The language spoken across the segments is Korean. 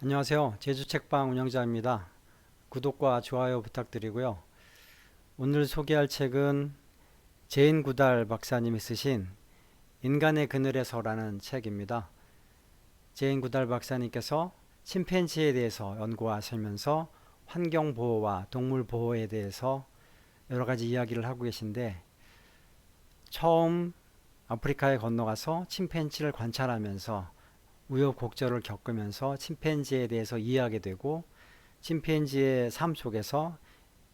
안녕하세요. 제주책방 운영자입니다. 구독과 좋아요 부탁드리고요. 오늘 소개할 책은 제인 구달 박사님이 쓰신 인간의 그늘에서라는 책입니다. 제인 구달 박사님께서 침팬지에 대해서 연구하시면서 환경 보호와 동물 보호에 대해서 여러 가지 이야기를 하고 계신데 처음 아프리카에 건너가서 침팬지를 관찰하면서 우여곡절을 겪으면서 침팬지에 대해서 이해하게 되고 침팬지의 삶 속에서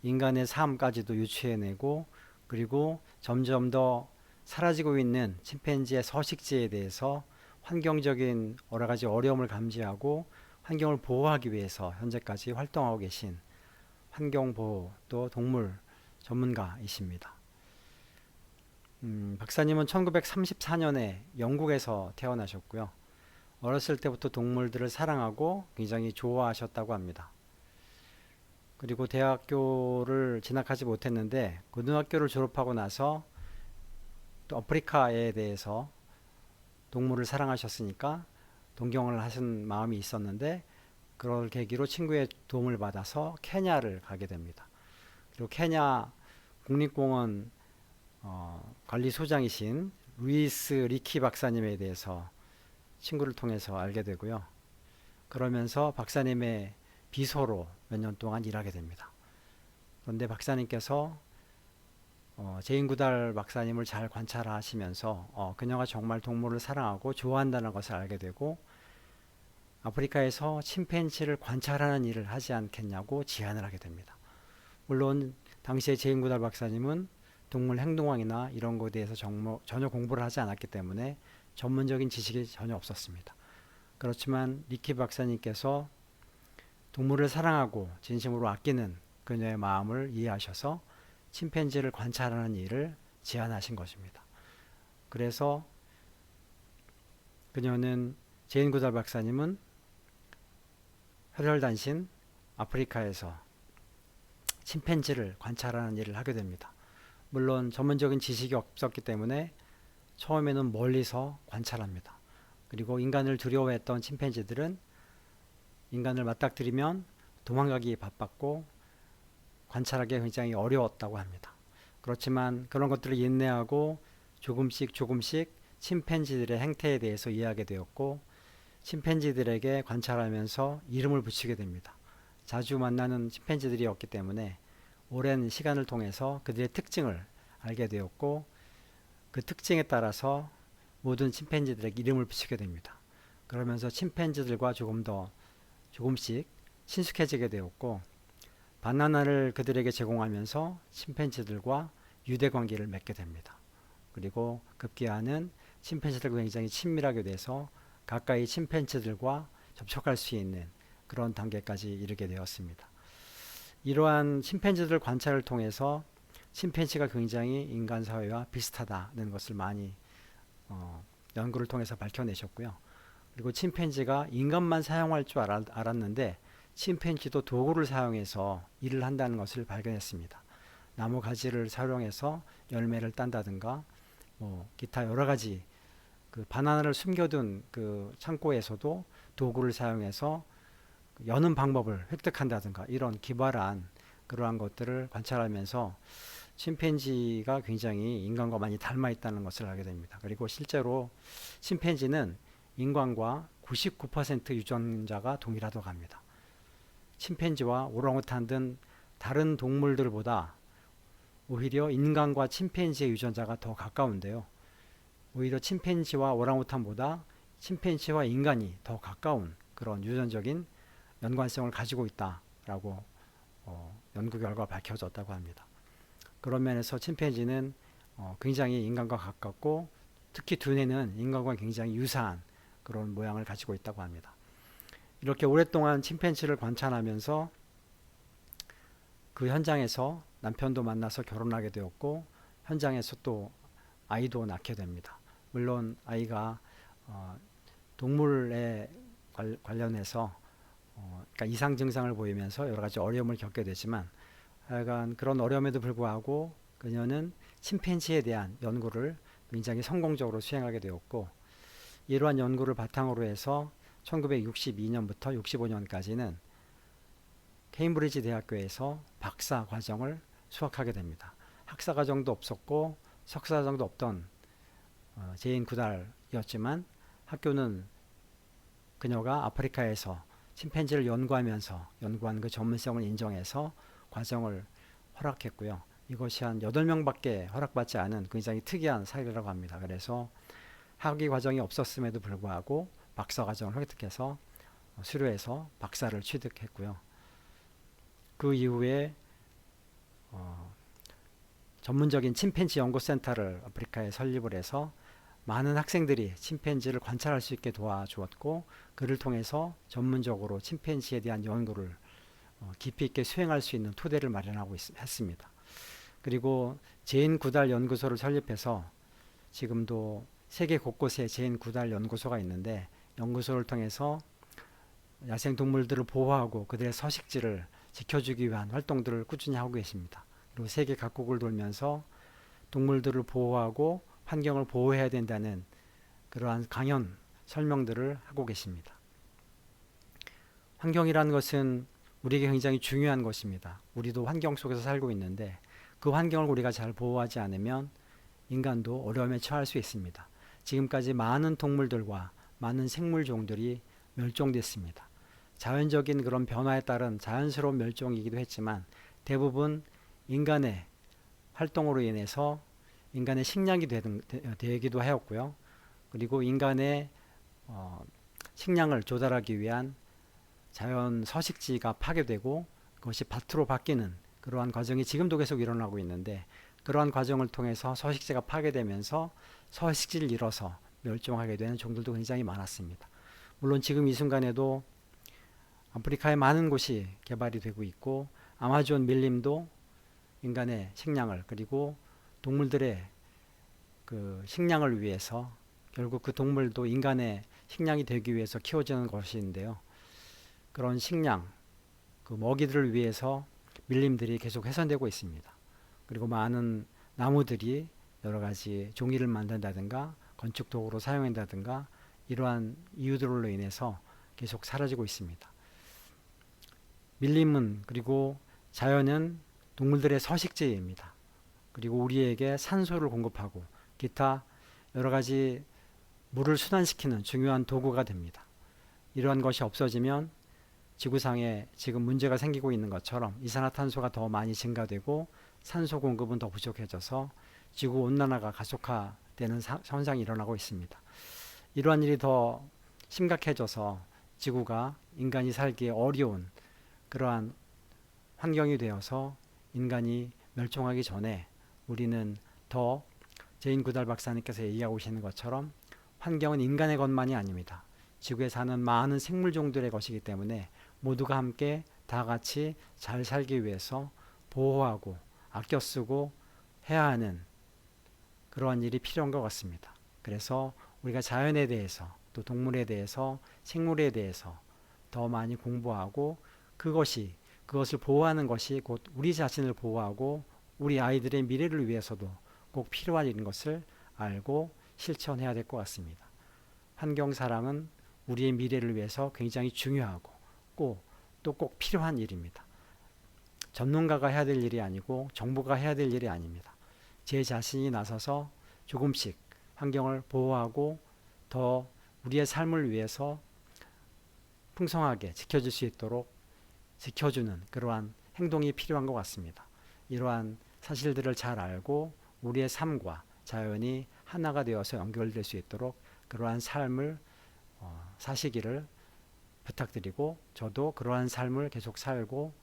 인간의 삶까지도 유추해내고 그리고 점점 더 사라지고 있는 침팬지의 서식지에 대해서 환경적인 여러 가지 어려움을 감지하고 환경을 보호하기 위해서 현재까지 활동하고 계신 환경보호 또 동물 전문가이십니다. 음, 박사님은 1934년에 영국에서 태어나셨고요. 어렸을 때부터 동물들을 사랑하고 굉장히 좋아하셨다고 합니다. 그리고 대학교를 진학하지 못했는데 고등학교를 졸업하고 나서 또 아프리카에 대해서 동물을 사랑하셨으니까 동경을 하신 마음이 있었는데 그럴 계기로 친구의 도움을 받아서 케냐를 가게 됩니다. 그리고 케냐 국립공원 어, 관리소장이신 루이스 리키 박사님에 대해서 친구를 통해서 알게 되고요. 그러면서 박사님의 비서로 몇 년 동안 일하게 됩니다. 그런데 박사님께서 어, 제인구달 박사님을 잘 관찰하시면서 어, 그녀가 정말 동물을 사랑하고 좋아한다는 것을 알게 되고 아프리카에서 침팬지를 관찰하는 일을 하지 않겠냐고 제안을 하게 됩니다. 물론 당시에 제인구달 박사님은 동물 행동학이나 이런 것에 대해서 정모, 전혀 공부를 하지 않았기 때문에 전문적인 지식이 전혀 없었습니다. 그렇지만 리키 박사님께서 동물을 사랑하고 진심으로 아끼는 그녀의 마음을 이해하셔서 침팬지를 관찰하는 일을 제안하신 것입니다. 그래서 그녀는 제인 구달 박사님은 혈혈단신 아프리카에서 침팬지를 관찰하는 일을 하게 됩니다. 물론 전문적인 지식이 없었기 때문에 처음에는 멀리서 관찰합니다. 그리고 인간을 두려워했던 침팬지들은 인간을 맞닥뜨리면 도망가기 바빴고 관찰하기 굉장히 어려웠다고 합니다. 그렇지만 그런 것들을 인내하고 조금씩 조금씩 침팬지들의 행태에 대해서 이해하게 되었고 침팬지들에게 관찰하면서 이름을 붙이게 됩니다. 자주 만나는 침팬지들이었기 때문에 오랜 시간을 통해서 그들의 특징을 알게 되었고 그 특징에 따라서 모든 침팬지들에게 이름을 붙이게 됩니다. 그러면서 침팬지들과 조금 더 조금씩 친숙해지게 되었고 바나나를 그들에게 제공하면서 침팬지들과 유대 관계를 맺게 됩니다. 그리고 급기야는 침팬지들과 굉장히 친밀하게 돼서 가까이 침팬지들과 접촉할 수 있는 그런 단계까지 이르게 되었습니다. 이러한 침팬지들 관찰을 통해서 침팬지가 굉장히 인간 사회와 비슷하다는 것을 많이 어, 연구를 통해서 밝혀내셨고요. 그리고 침팬지가 인간만 사용할 줄 알았, 알았는데 침팬지도 도구를 사용해서 일을 한다는 것을 발견했습니다. 나무 가지를 사용해서 열매를 딴다든가 뭐 기타 여러 가지 그 바나나를 숨겨둔 그 창고에서도 도구를 사용해서 여는 방법을 획득한다든가 이런 기발한 그러한 것들을 관찰하면서 침팬지가 굉장히 인간과 많이 닮아 있다는 것을 알게 됩니다. 그리고 실제로 침팬지는 인간과 99% 유전자가 동일하다고 합니다. 침팬지와 오랑우탄 등 다른 동물들보다 오히려 인간과 침팬지의 유전자가 더 가까운데요. 오히려 침팬지와 오랑우탄보다 침팬지와 인간이 더 가까운 그런 유전적인 연관성을 가지고 있다라고 어, 연구 결과 밝혀졌다고 합니다. 그런 면에서 침팬지는 어, 굉장히 인간과 가깝고 특히 두뇌는 인간과 굉장히 유사한 그런 모양을 가지고 있다고 합니다. 이렇게 오랫동안 침팬지를 관찰하면서 그 현장에서 남편도 만나서 결혼하게 되었고 현장에서 또 아이도 낳게 됩니다. 물론 아이가 어, 동물에 관, 관련해서 어, 그러니까 이상 증상을 보이면서 여러 가지 어려움을 겪게 되지만 하여간 그런 어려움에도 불구하고 그녀는 침팬지에 대한 연구를 굉장히 성공적으로 수행하게 되었고 이러한 연구를 바탕으로 해서 1962년부터 65년까지는 케임브리지 대학교에서 박사 과정을 수학하게 됩니다. 학사 과정도 없었고 석사 과정도 없던 어, 제인 구달이었지만 학교는 그녀가 아프리카에서 침팬지를 연구하면서 연구한 그 전문성을 인정해서 과정을 허락했고요. 이것이 한 8명밖에 허락받지 않은 굉장히 특이한 사례라고 합니다. 그래서 학위 과정이 없었음에도 불구하고 박사 과정을 획득해서 수료해서 박사를 취득했고요. 그 이후에 어, 전문적인 침팬지 연구센터를 아프리카에 설립을 해서 많은 학생들이 침팬지를 관찰할 수 있게 도와주었고 그를 통해서 전문적으로 침팬지에 대한 연구를 어, 깊이 있게 수행할 수 있는 토대를 마련하고 있, 했습니다. 그리고 제인 구달 연구소를 설립해서 지금도 세계 곳곳에 제인 구달 연구소가 있는데 연구소를 통해서 야생 동물들을 보호하고 그들의 서식지를 지켜주기 위한 활동들을 꾸준히 하고 계십니다. 그리고 세계 각국을 돌면서 동물들을 보호하고 환경을 보호해야 된다는 그러한 강연 설명들을 하고 계십니다. 환경이라는 것은 우리에게 굉장히 중요한 것입니다. 우리도 환경 속에서 살고 있는데 그 환경을 우리가 잘 보호하지 않으면 인간도 어려움에 처할 수 있습니다. 지금까지 많은 동물들과 많은 생물종들이 멸종됐습니다. 자연적인 그런 변화에 따른 자연스러운 멸종이기도 했지만 대부분 인간의 활동으로 인해서 인간의 식량이 되든, 되, 기도 하였고요. 그리고 인간의 어, 식량을 조달하기 위한 자연 서식지가 파괴되고 그것이 밭으로 바뀌는 그러한 과정이 지금도 계속 일어나고 있는데 그러한 과정을 통해서 서식지가 파괴되면서 서식지를 잃어서 멸종하게 되는 종들도 굉장히 많았습니다. 물론 지금 이 순간에도 아프리카의 많은 곳이 개발이 되고 있고 아마존 밀림도 인간의 식량을 그리고 동물들의 그 식량을 위해서 결국 그 동물도 인간의 식량이 되기 위해서 키워지는 것인데요. 그런 식량, 그 먹이들을 위해서 밀림들이 계속 훼손되고 있습니다. 그리고 많은 나무들이 여러 가지 종이를 만든다든가 건축 도구로 사용한다든가 이러한 이유들로 인해서 계속 사라지고 있습니다. 밀림은 그리고 자연은 동물들의 서식지입니다. 그리고 우리에게 산소를 공급하고 기타 여러 가지 물을 순환시키는 중요한 도구가 됩니다. 이러한 것이 없어지면 지구상에 지금 문제가 생기고 있는 것처럼 이산화탄소가 더 많이 증가되고 산소 공급은 더 부족해져서 지구 온난화가 가속화되는 사, 현상이 일어나고 있습니다. 이러한 일이 더 심각해져서 지구가 인간이 살기에 어려운 그러한 환경이 되어서 인간이 멸종하기 전에 우리는 더 제인 구달 박사님께서 얘기하고 계시는 것처럼 환경은 인간의 것만이 아닙니다. 지구에 사는 많은 생물종들의 것이기 때문에 모두가 함께 다 같이 잘 살기 위해서 보호하고 아껴 쓰고 해야 하는 그러한 일이 필요한 것 같습니다. 그래서 우리가 자연에 대해서 또 동물에 대해서 생물에 대해서 더 많이 공부하고 그것이 그것을 보호하는 것이 곧 우리 자신을 보호하고 우리 아이들의 미래를 위해서도 꼭 필요한 일인 것을 알고 실천해야 될 것 같습니다. 환경 사랑은 우리의 미래를 위해서 굉장히 중요하고 또 꼭 필요한 일입니다. 전문가가 해야 될 일이 아니고 정부가 해야 될 일이 아닙니다. 제 자신이 나서서 조금씩 환경을 보호하고 더 우리의 삶을 위해서 풍성하게 지켜줄 수 있도록 지켜주는 그러한 행동이 필요한 것 같습니다. 이러한 사실들을 잘 알고 우리의 삶과 자연이 하나가 되어서 연결될 수 있도록 그러한 삶을 어, 사시기를 부탁드리고 저도 그러한 삶을 계속 살고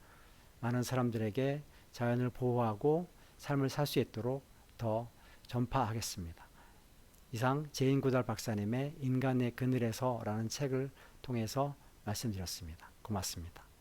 많은 사람들에게 자연을 보호하고 삶을 살 수 있도록 더 전파하겠습니다. 이상 제인구달 박사님의 인간의 그늘에서라는 책을 통해서 말씀드렸습니다. 고맙습니다.